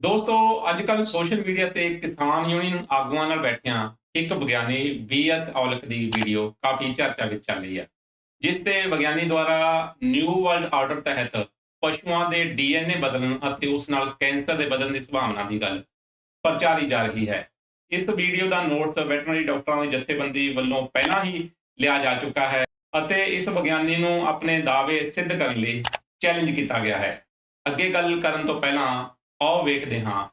ਦੋਸਤੋ ਅੱਜ ਕੱਲ ਸੋਸ਼ਲ ਮੀਡੀਆ ਤੇ ਕਿਸਾਨ ਯੂਨੀਅਨ ਆਗੂਆਂ ਨਾਲ ਬੈਠਿਆਂ ਇੱਕ ਵਿਗਿਆਨੀ ਬੀਐਸ ਔਲਖ ਦੀ ਵੀਡੀਓ ਕਾਫੀ ਚਰਚਾ ਵਿੱਚ ਚੱਲ ਰਹੀ ਹੈ, ਜਿਸ ਤੇ ਵਿਗਿਆਨੀ ਦੁਆਰਾ ਨਿਊ ਵਰਲਡ ਆਰਡਰ ਤਹਿਤ ਪਸ਼ੂਆਂ ਦੇ ਡੀਐਨਏ ਬਦਲਣ ਅਤੇ ਉਸ ਨਾਲ ਕੈਂਸਰ ਦੇ ਬਦਲਣ ਦੀ ਸੰਭਾਵਨਾ ਦੀ ਗੱਲ ਪ੍ਰਚਾਰੀ ਜਾ ਰਹੀ ਹੈ। ਇਸ ਵੀਡੀਓ ਦਾ ਨੋਟਸ ਵੈਟਰਨਰੀ ਡਾਕਟਰਾਂ ਦੀ ਜਥੇਬੰਦੀ ਵੱਲੋਂ ਪਹਿਲਾਂ ਹੀ ਲਿਆ ਜਾ ਚੁੱਕਾ ਹੈ ਅਤੇ ਇਸ ਵਿਗਿਆਨੀ ਨੂੰ ਆਪਣੇ ਦਾਅਵੇ ਸਿੱਧ ਕਰਨ ਲਈ ਚੈਲੰਜ ਕੀਤਾ ਗਿਆ ਹੈ। ਅੱਗੇ ਗੱਲ ਕਰਨ ਤੋਂ ਪਹਿਲਾਂ ਆਓ ਵੇਖਦੇ ਹਾਂ।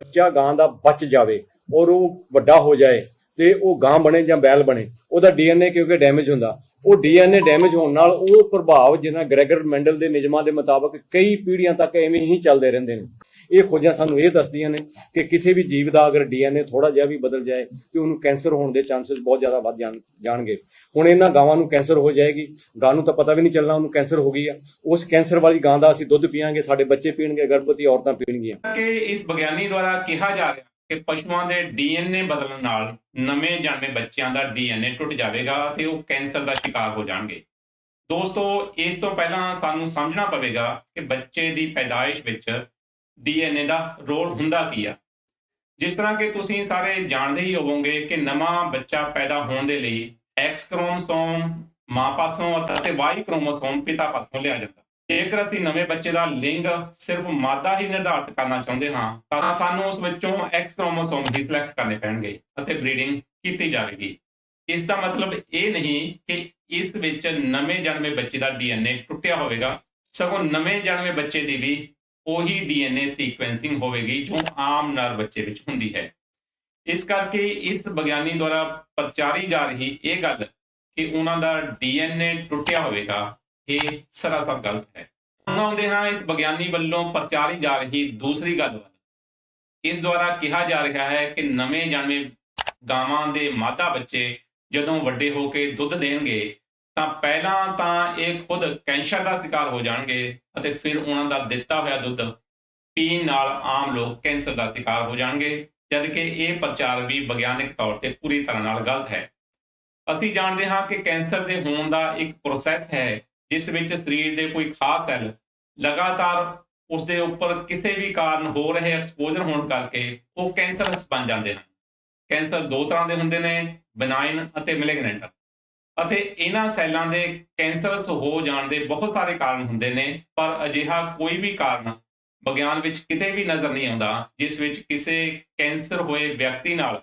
ਬੱਚਾ ਗਾਂ ਦਾ ਬਚ ਜਾਵੇ, ਔਰ ਉਹ ਵੱਡਾ ਹੋ ਜਾਏ ਤੇ ਉਹ ਗਾਂ ਬਣੇ ਜਾਂ ਬੈਲ ਬਣੇ, ਉਹਦਾ ਡੀਐਨਏ ਕਿਉਂਕਿ ਡੈਮੇਜ ਹੁੰਦਾ। ਉਹ ਡੀਐਨਏ ਡੈਮੇਜ ਹੋਣ ਨਾਲ ਉਹ ਪ੍ਰਭਾਵ ਜਿਹਨਾਂ ਗ੍ਰੈਗਰ ਮੈਂਡਲ ਦੇ ਨਿਯਮਾਂ ਦੇ ਮੁਤਾਬਕ ਕਈ ਪੀੜ੍ਹੀਆਂ ਤੱਕ ਐਵੇਂ ਹੀ ਚੱਲਦੇ ਰਹਿੰਦੇ ਨੇ। ਇਹ ਖੋਜਾਂ ਸਾਨੂੰ ਇਹ ਦੱਸਦੀਆਂ ਨੇ ਕਿ ਕਿਸੇ ਵੀ ਜੀਵ ਦਾ ਅਗਰ ਡੀਐਨਏ ਥੋੜਾ ਜਿਹਾ ਵੀ ਬਦਲ ਜਾਏ ਤੇ ਉਹਨੂੰ ਕੈਂਸਰ ਹੋਣ ਦੇ ਚਾਂਸਸ ਬਹੁਤ ਜ਼ਿਆਦਾ ਵੱਧ ਜਾਣਗੇ। ਹੁਣ ਇਹਨਾਂ ਗਾਵਾਂ ਨੂੰ ਕੈਂਸਰ ਹੋ ਜਾਏਗੀ, ਗਾਂ ਨੂੰ ਤਾਂ ਪਤਾ ਵੀ ਨਹੀਂ ਚੱਲਣਾ ਉਹਨੂੰ ਕੈਂਸਰ ਹੋ ਗਈ ਆ। ਉਸ ਕੈਂਸਰ ਵਾਲੀ ਗਾਂ ਦਾ ਅਸੀਂ ਦੁੱਧ ਪੀਵਾਂਗੇ ਸਾਡੇ ਬੱਚੇ ਪੀਣਗੇ, ਗਰਭਵਤੀ ਔਰਤਾਂ ਪੀਣਗੀਆਂ। ਕਿ ਇਸ ਵਿਗਿਆਨੀ ਦੁਆਰਾ ਕਿਹਾ ਜਾ ਰਿਹਾ ਕਿ ਪਸ਼ੂਆਂ ਦੇ ਡੀਐਨਏ ਬਦਲਣ ਨਾਲ ਨਵੇਂ ਜਨਮੇ ਬੱਚਿਆਂ ਦਾ ਡੀਐਨਏ ਟੁੱਟ ਜਾਵੇਗਾ ਤੇ ਉਹ ਕੈਂਸਰ ਦਾ ਸ਼ਿਕਾਰ ਹੋ ਜਾਣਗੇ। ਦੋਸਤੋ, ਇਸ ਤੋਂ ਪਹਿਲਾਂ ਸਾਨੂੰ ਸਮਝਣਾ ਪਵੇਗਾ ਕਿ ਬੱਚੇ ਦੀ ਪੈਦਾਇਸ਼ ਵਿੱਚ ਡੀਐਨਏ ਦਾ ਰੋਲ ਹੁੰਦਾ ਕੀ ਆ? ਜਿਸ ਤਰ੍ਹਾਂ ਕਿ ਤੁਸੀਂ ਸਾਰੇ ਜਾਣਦੇ ਹੀ ਹੋਵੋਗੇ ਕਿ ਨਵਾਂ ਬੱਚਾ ਪੈਦਾ ਹੋਣ ਦੇ ਲਈ ਐਕਸ ਕ੍ਰੋਮੋਸੋਮ ਮਾਂ ਪਾਸੋਂ ਅਤੇ ਵਾਈ ਕ੍ਰੋਮੋਸੋਮ ਪਿਤਾ ਪਾਸੋਂ ਲਿਆ ਜਾਂਦਾ। ਜੇਕਰ ਅਸੀਂ ਨਵੇਂ ਬੱਚੇ ਦਾ ਲਿੰਗ ਸਿਰਫ ਮਾਦਾ ਹੀ ਨਿਰਧਾਰਤ ਕਰਨਾ ਚਾਹੁੰਦੇ ਹਾਂ, ਤਾਂ ਸਾਨੂੰ ਉਸ ਵਿੱਚੋਂ ਐਕਸ ਕ੍ਰੋਮੋਸੋਮ ਹੀ ਸਿਲੈਕਟ ਕਰਨੇ ਪੈਣਗੇ ਅਤੇ ਬਰੀਡਿੰਗ ਕੀਤੀ ਜਾਵੇਗੀ। ਇਸ ਦਾ ਮਤਲਬ ਇਹ ਨਹੀਂ ਕਿ ਇਸ ਵਿੱਚ ਨਵੇਂ ਜਨਮੇ ਬੱਚੇ ਦਾ ਡੀਐਨਏ ਟੁੱਟਿਆ ਹੋਵੇਗਾ। ਸਗੋਂ ਨਵੇਂ ਜਨਮੇ ਬੱਚੇ ਦੀ ਵੀ ਉਹੀ ਡੀਐਨਏ ਸੀਕੁਐਂਸਿੰਗ ਹੋਵੇਗੀ ਜੋ ਆਮ ਨਰ ਬੱਚੇ ਵਿੱਚ ਹੁੰਦੀ ਹੈ। ਇਸ ਕਰਕੇ ਇਸ ਵਿਗਿਆਨੀ ਦੁਆਰਾ ਪ੍ਰਚਾਰੀ ਜਾ ਰਹੀ ਇਹ ਗੱਲ ਕਿ ਉਹਨਾਂ ਦਾ ਡੀਐਨਏ ਟੁੱਟਿਆ ਹੋਵੇਗਾ, ਇਹ ਸਰਾਸਰ ਗਲਤ ਹੈ। ਹੁਣ ਆਉਂਦੇ ਹਾਂ ਇਸ ਵਿਗਿਆਨੀ ਵੱਲੋਂ ਪ੍ਰਚਾਰੀ ਜਾ ਰਹੀ ਦੂਸਰੀ ਗੱਲ ਵੱਲ। ਇਸ ਦੁਆਰਾ ਕਿਹਾ ਜਾ ਰਿਹਾ ਹੈ ਕਿ ਨਵੇਂ ਜਨਮੇ ਗਾਵਾਂ ਦੇ ਮਾਤਾ ਬੱਚੇ ਜਦੋਂ ਵੱਡੇ ਹੋ ਕੇ ਦੁੱਧ ਦੇਣਗੇ ਤਾਂ ਪਹਿਲਾਂ ਤਾਂ ਇਹ ਖੁਦ ਕੈਂਸਰ ਦਾ ਸ਼ਿਕਾਰ ਹੋ ਜਾਣਗੇ ਅਤੇ ਫਿਰ ਉਹਨਾਂ ਦਾ ਦਿੱਤਾ ਹੋਇਆ ਦੁੱਧ ਪੀਣ ਨਾਲ ਆਮ ਲੋਕ ਕੈਂਸਰ ਦਾ ਸ਼ਿਕਾਰ ਹੋ ਜਾਣਗੇ, ਜਦਕਿ ਇਹ ਪ੍ਰਚਾਰ ਵੀ ਵਿਗਿਆਨਕ ਤੌਰ ਤੇ ਪੂਰੀ ਤਰ੍ਹਾਂ ਨਾਲ ਗਲਤ ਹੈ। ਅਸੀਂ ਜਾਣਦੇ ਹਾਂ ਕਿ ਕੈਂਸਰ ਦੇ ਹੋਣ ਦਾ ਇੱਕ ਪ੍ਰੋਸੈਸ ਹੈ, ਜਿਸ ਵਿੱਚ ਸਰੀਰ ਦੇ ਕੋਈ ਖਾਸ ਸੈੱਲ ਲਗਾਤਾਰ ਉਸ ਦੇ ਉੱਪਰ ਕਿਸੇ ਵੀ ਕਾਰਨ ਹੋ ਰਹੇ ਐਕਸਪੋਜ਼ਰ ਹੋਣ ਕਰਕੇ ਉਹ ਕੈਂਸਰਸ ਬਣ ਜਾਂਦੇ ਹਨ। ਕੈਂਸਰ ਦੋ ਤਰ੍ਹਾਂ ਦੇ ਹੁੰਦੇ ਨੇ ਬਨਾਈਨ ਅਤੇ ਮੈਲਿਗਨੈਂਟ ਅਤੇ ਇਹਨਾਂ ਸੈੱਲਾਂ ਦੇ ਕੈਂਸਰਸ ਹੋ ਜਾਣ ਦੇ ਬਹੁਤ ਸਾਰੇ ਕਾਰਨ ਹੁੰਦੇ ਨੇ, ਪਰ ਅਜਿਹਾ ਕੋਈ ਵੀ ਕਾਰਨ ਵਿਗਿਆਨ ਵਿੱਚ ਕਿਤੇ ਵੀ ਨਜ਼ਰ ਨਹੀਂ ਆਉਂਦਾ, ਜਿਸ ਵਿੱਚ ਕਿਸੇ ਕੈਂਸਰ ਹੋਏ ਵਿਅਕਤੀ ਨਾਲ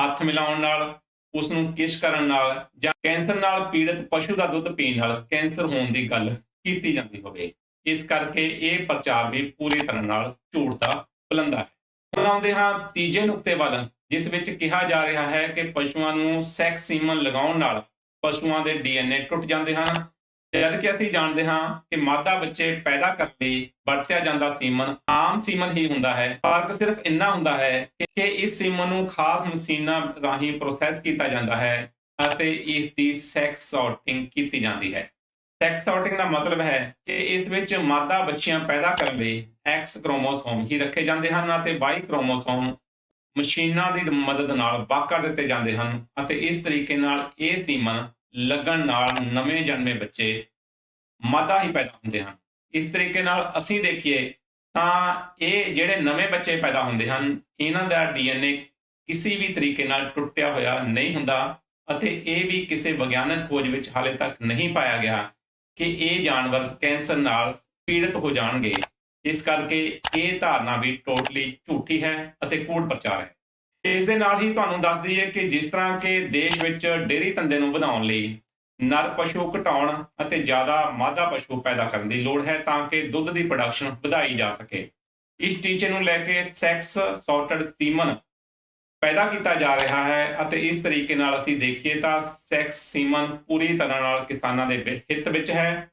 ਹੱਥ ਮਿਲਾਉਣ ਨਾਲ ਉਸ ਨੂੰ ਕਿਸ਼ ਕਰਨ ਨਾਲ ਜਾਂ ਕੈਂਸਰ ਨਾਲ ਪੀੜਤ ਪਸ਼ੂ ਦਾ ਦੁੱਧ ਪੀਣ ਨਾਲ ਕੈਂਸਰ ਹੋਣ ਦੀ ਗੱਲ ਕੀਤੀ ਜਾਂਦੀ ਹੋਵੇ। ਇਸ ਕਰਕੇ ਇਹ ਪ੍ਰਚਾਰ ਵੀ ਪੂਰੀ ਤਰ੍ਹਾਂ ਨਾਲ ਝੂਠ ਦਾ ਬੁਲੰਦਾ ਹੈ। ਹੁਣ ਆਉਂਦੇ ਹਾਂ ਤੀਜੇ ਨੁਕਤੇ ਵੱਲ, ਜਿਸ ਵਿੱਚ ਕਿਹਾ ਜਾ ਰਿਹਾ ਹੈ ਕਿ ਪਸ਼ੂਆਂ ਨੂੰ ਸੈਕਸ ਸੀਮਨ ਲਗਾਉਣ ਨਾਲ ਪਸ਼ੂਆਂ ਦੇ ਡੀਐਨਏ ਟੁੱਟ ਜਾਂਦੇ ਹਨ। ਜਦ ਕਿ ਅਸੀਂ ਜਾਣਦੇ ਹਾਂ ਕਿ ਮਾਦਾ ਬੱਚੇ ਪੈਦਾ ਕਰਨ ਲਈ ਵਰਤਿਆ ਜਾਂਦਾ ਸੀਮਨ ਆਮ ਸੀਮਨ ਹੀ ਹੁੰਦਾ ਹੈ। ਫ਼ਰਕ ਸਿਰਫ ਇੰਨਾ ਹੁੰਦਾ ਹੈ ਕਿ ਇਸ ਸੀਮਨ ਨੂੰ ਖਾਸ ਮਸ਼ੀਨਾਂ ਰਾਹੀਂ ਪ੍ਰੋਸੈਸ ਕੀਤਾ ਜਾਂਦਾ ਹੈ ਅਤੇ ਇਸ ਦੀ ਸੈਕਸ ਸੌਰਟਿੰਗ ਕੀਤੀ ਜਾਂਦੀ ਹੈ। ਸੈਕਸ ਸੌਰਟਿੰਗ ਦਾ ਮਤਲਬ ਹੈ ਕਿ ਇਸ ਵਿੱਚ ਮਾਦਾ ਬੱਚੀਆਂ ਪੈਦਾ ਕਰਨ ਲਈ ਐਕਸ ਕ੍ਰੋਮੋਸੋਮ ਹੀ ਰੱਖੇ ਜਾਂਦੇ ਹਨ ਅਤੇ ਵਾਈ ਕ੍ਰੋਮੋਸੋਮ ਮਸ਼ੀਨਾਂ ਦੀ ਮਦਦ ਨਾਲ ਵੱਖ ਕਰ ਦਿੱਤੇ ਜਾਂਦੇ ਹਨ ਅਤੇ ਇਸ ਤਰੀਕੇ ਨਾਲ ਇਹ ਸੀਮਨ ਲੱਗਣ ਨਾਲ ਨਵੇਂ ਜਨਮੇ ਬੱਚੇ ਮਾਦਾ ਹੀ ਪੈਦਾ ਹੁੰਦੇ ਹਨ। ਇਸ ਤਰੀਕੇ ਨਾਲ ਅਸੀਂ ਦੇਖੀਏ ਤਾਂ ਇਹ ਜਿਹੜੇ ਨਵੇਂ ਬੱਚੇ ਪੈਦਾ ਹੁੰਦੇ ਹਨ, ਇਹਨਾਂ ਦਾ ਡੀਐਨਏ ਕਿਸੇ ਵੀ ਤਰੀਕੇ ਨਾਲ ਟੁੱਟਿਆ ਹੋਇਆ ਨਹੀਂ ਹੁੰਦਾ ਅਤੇ ਇਹ ਵੀ ਕਿਸੇ ਵਿਗਿਆਨਕ ਖੋਜ ਵਿੱਚ ਹਾਲੇ ਤੱਕ ਨਹੀਂ ਪਾਇਆ ਗਿਆ ਕਿ ਇਹ ਜਾਨਵਰ ਕੈਂਸਰ ਨਾਲ ਪੀੜਤ ਹੋ ਜਾਣਗੇ। ਇਸ ਕਰਕੇ ਇਹ ਧਾਰਨਾ ਵੀ ਟੋਟਲੀ ਝੂਠੀ ਹੈ ਅਤੇ ਕੂੜ ਪ੍ਰਚਾਰ ਹੈ। ਇਸ ਦੇ ਨਾਲ ਹੀ ਤੁਹਾਨੂੰ ਦੱਸ ਦਈਏ ਕਿ ਜਿਸ ਤਰ੍ਹਾਂ ਕਿ ਦੇਸ਼ ਵਿੱਚ ਡੇਅਰੀ ਧੰਦੇ ਨੂੰ ਵਧਾਉਣ ਲਈ ਨਰ ਪਸ਼ੂ ਘਟਾਉਣ ਅਤੇ ਜ਼ਿਆਦਾ ਮਾਦਾ ਪਸ਼ੂ ਪੈਦਾ ਕਰਨ ਦੀ ਲੋੜ ਹੈ ਤਾਂ ਕਿ ਦੁੱਧ ਦੀ ਪ੍ਰੋਡਕਸ਼ਨ ਵਧਾਈ ਜਾ ਸਕੇ। ਇਸ ਟੀਚੇ ਨੂੰ ਲੈ ਕੇ ਸੈਕਸ ਸੌਰਟਡ ਸੀਮਨ ਪੈਦਾ ਕੀਤਾ ਜਾ ਰਿਹਾ ਹੈ ਅਤੇ ਇਸ ਤਰੀਕੇ ਨਾਲ ਅਸੀਂ ਦੇਖੀਏ ਤਾਂ ਸੈਕਸ ਸੀਮਨ ਪੂਰੀ ਤਰ੍ਹਾਂ ਨਾਲ ਕਿਸਾਨਾਂ ਦੇ ਹਿੱਤ ਵਿੱਚ ਹੈ।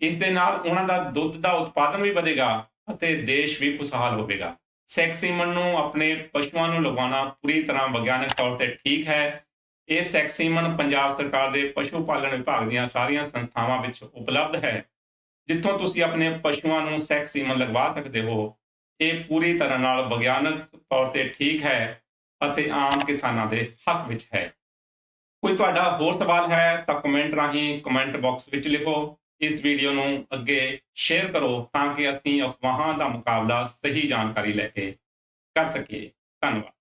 ਇਸ ਦੇ ਨਾਲ ਉਹਨਾਂ ਦਾ ਦੁੱਧ ਦਾ ਉਤਪਾਦਨ ਵੀ ਵਧੇਗਾ ਅਤੇ ਦੇਸ਼ ਵੀ ਖੁਸ਼ਹਾਲ ਹੋਵੇਗਾ। ਸੈਕਸੀਮਨ ਨੂੰ ਆਪਣੇ ਪਸ਼ੂਆਂ ਨੂੰ ਲਗਾਉਣਾ ਪੂਰੀ ਤਰ੍ਹਾਂ ਵਿਗਿਆਨਕ ਤੌਰ ਤੇ ਠੀਕ ਹੈ। ਇਹ ਸੈਕਸੀਮਨ ਪੰਜਾਬ ਸਰਕਾਰ ਦੇ ਪਸ਼ੂ ਪਾਲਣ ਵਿਭਾਗ ਦੀਆਂ ਸਾਰੀਆਂ ਸੰਸਥਾਵਾਂ ਵਿੱਚ ਉਪਲਬਧ ਹੈ। ਜਿੱਥੋਂ ਤੁਸੀਂ ਆਪਣੇ ਪਸ਼ੂਆਂ ਨੂੰ ਸੈਕਸ ਸੀਮਨ ਲਗਵਾ ਸਕਦੇ ਹੋ, ਇਹ ਪੂਰੀ ਤਰ੍ਹਾਂ ਨਾਲ ਵਿਗਿਆਨਕ ਤੌਰ ਤੇ ਠੀਕ ਹੈ ਅਤੇ ਆਮ ਕਿਸਾਨਾਂ ਦੇ ਹੱਕ ਵਿੱਚ ਹੈ। ਕੋਈ ਤੁਹਾਡਾ ਹੋਰ ਸਵਾਲ ਹੈ ਤਾਂ ਕਮੈਂਟ ਰਾਹੀਂ ਕਮੈਂਟ ਬਾਕਸ ਵਿੱਚ ਲਿਖੋ। ਇਸ ਵੀਡੀਓ ਨੂੰ ਅੱਗੇ ਸ਼ੇਅਰ ਕਰੋ ਤਾਂ ਕਿ ਅਸੀਂ ਅਫਵਾਹਾਂ ਦਾ ਮੁਕਾਬਲਾ ਸਹੀ ਜਾਣਕਾਰੀ ਲੈ ਕੇ ਕਰ ਸਕੀਏ। ਧੰਨਵਾਦ।